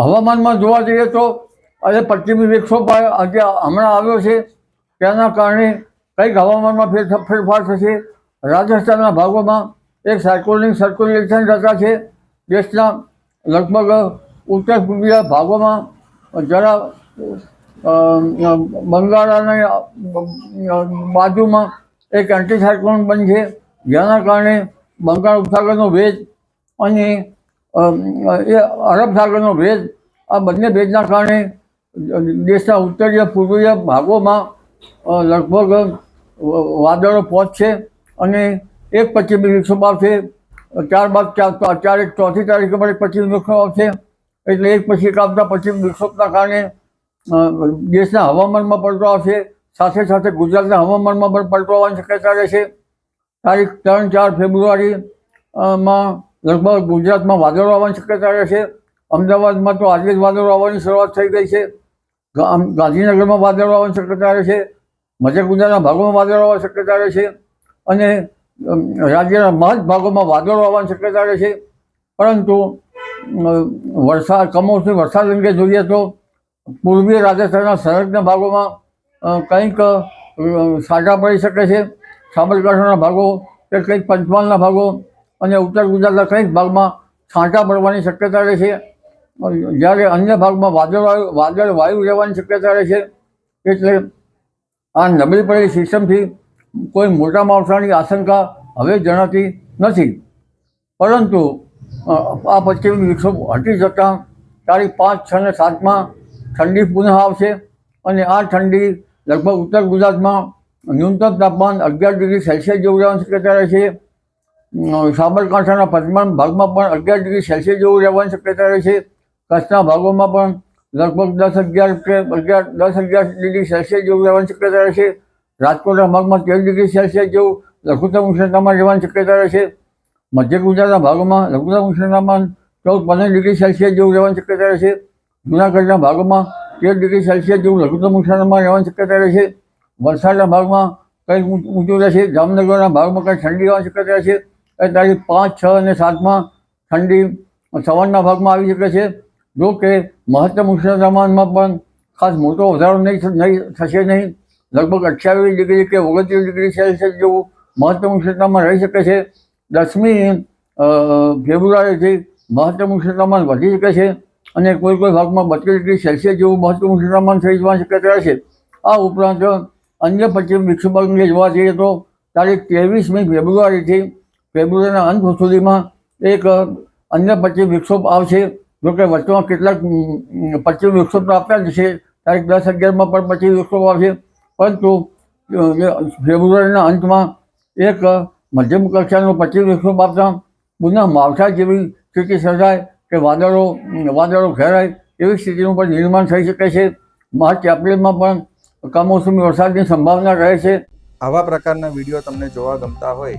હવામાનમાં જોવા જઈએ તો આજે પશ્ચિમી વિક્ષોભ આજે હમણાં આવ્યો છે. તેના કારણે કંઈક હવામાનમાં ફેર ફેરફાર થશે. રાજસ્થાનના ભાગોમાં એક સાયકોલિક સર્ક્યુલેશન રચા છે. દેશના લગભગ ઉત્તર પૂર્વીય ભાગોમાં જરા બંગાળાની બાજુમાં એક એન્ટી સાયક્લોન બનશે. જેના કારણે બંગાળ ઉપસાગરનો ભેજ અને એ અરબ સાગરનો ભેદ આ બંને ભેદના કારણે દેશના ઉત્તરીય, પૂર્વીય ભાગોમાં લગભગ વાદળો પહોંચશે અને એક પશ્ચિમી વિક્ષોભ આવશે. ત્યારબાદ ચાર ચોથી તારીખે પણ એક વિક્ષોભ આવશે. એટલે એક પછી એક આવતા પશ્ચિમી વિક્ષોભના કારણે દેશના હવામાનમાં પલટો આવશે. સાથે સાથે ગુજરાતના હવામાનમાં પણ પલટો આવવાની શક્યતા રહેશે. તારીખ ત્રણ, ચાર ફેબ્રુઆરી માં લગભગ ગુજરાતમાં વાદળો આવવાની શક્યતા રહેશે અમદાવાદમાં તો આજે જ વાદળો આવવાની શરૂઆત થઈ ગઈ છે. ગાંધીનગરમાં વાદળો આવવાની શક્યતા રહેશે મધ્ય ગુજરાતના ભાગોમાં વાદળો આવવાની શક્યતા રહેશે અને રાજ્યના મહદ ભાગોમાં વાદળો આવવાની શક્યતા રહેશે પરંતુ વરસાદ કમોસમી વરસાદ અંગે જોઈએ તો પૂર્વીય રાજસ્થાનના સરહદના ભાગોમાં કંઈક સાજા પડી શકે છે. સાબરકાંઠાના ભાગો કે કંઈક પંચમહાલના ભાગો અને ઉત્તર ગુજરાતના કંઈક ભાગમાં છાંટા પડવાની શક્યતા રહે છે. જ્યારે અન્ય ભાગમાં વાદળ વાદળ વાયુ રહેવાની શક્યતા રહે છે એટલે આ નબળી પડેલી સિસ્ટમથી કોઈ મોટા માવઠાની આશંકા હવે જણાતી નથી. પરંતુ આ પશ્ચિમી વિક્ષોભ હટી જતાં તારીખ પાંચ છ ને સાતમાં ઠંડી પુનઃ આવશે અને આ ઠંડી લગભગ ઉત્તર ગુજરાતમાં ન્યૂનતમ તાપમાન અગિયાર ડિગ્રી સેલ્સિયસ જેવું રહેવાની શક્યતા રહેશે અમ, સાબરકાંઠાના પશ્ચિમ ભાગમાં પણ અગિયાર ડિગ્રી સેલ્સિયસ જેવું રહેવાની શક્યતા રહે છે. કચ્છના ભાગોમાં પણ લગભગ દસ અગિયાર કે અગિયાર, દસ અગિયાર ડિગ્રી સેલ્સિયસ જેવું રહેવાની શક્યતા રહેશે રાજકોટના ભાગમાં તેર ડિગ્રી સેલ્સિયસ જેવું લઘુત્તમ ઉષ્ણતામાન રહેવાની શક્યતા રહેશે મધ્ય ગુજરાતના ભાગોમાં લઘુત્તમ ઉષ્ણતામાન ચૌદ, પંદર ડિગ્રી સેલ્સિયસ જેવું રહેવાની શક્યતા રહેશે જૂનાગઢના ભાગોમાં તેર ડિગ્રી સેલ્સિયસ જેવું લઘુત્તમ ઉષ્ણતામાન રહેવાની શક્યતા રહેશે વલસાડના ભાગમાં કંઈક ઊંચું રહેશે. જામનગરના ભાગમાં કંઈક ઠંડી રહેવાની શક્યતા રહેશે તારીખ પાંચ, છ અને સાતમાં ઠંડી સવારના ભાગમાં આવી શકે છે. જો કે મહત્તમ ઉષ્ણતામાનમાં પણ ખાસ મોટો વધારો નહીં નહીં થશે નહીં. લગભગ અઠ્યાવીસ ડિગ્રી કે ઓગણત્રીસ ડિગ્રી સેલ્સિયસ જેવું મહત્તમ ઉષ્ણતામાન રહી શકે છે. દસમી ફેબ્રુઆરીથી મહત્તમ ઉષ્ણતામાન વધી શકે છે અને કોઈ કોઈ ભાગમાં બત્રીસ ડિગ્રી સેલ્સિયસ જેવું મહત્તમ ઉષ્ણતામાન થઈ જવાની શક્યતા છે. આ ઉપરાંત અન્ય પશ્ચિમ વિક્ષોભ અંગે જોવા જઈએ તો તારીખ ત્રેવીસમી ફેબ્રુઆરીથી ફેબ્રુઆરીના અંત સુધીમાં એક અન્ય પશ્ચિમ વિક્ષોભ આવશે. જોકે વચમાં કેટલાક અમ, પશ્ચિમ વિક્ષોભ તો આપ્યા જ છે. તારીખ દસ અગિયારમાં પણ પશ્ચિમ વિક્ષોભ આવશે. પરંતુ ફેબ્રુઆરીના અંતમાં એક મધ્યમ કક્ષાનો પશ્ચિમ વિક્ષોભ આપતા પુનઃ માવઠા જેવી સ્થિતિ સર્જાય કે વાદળો વાદળો ઘેરાય એવી સ્થિતિનું પણ નિર્માણ થઈ શકે છે. માર્ચ એપ્રિલમાં પણ કમોસમી વરસાદની સંભાવના રહે છે. આવા પ્રકારના વીડિયો તમને જોવા ગમતા હોય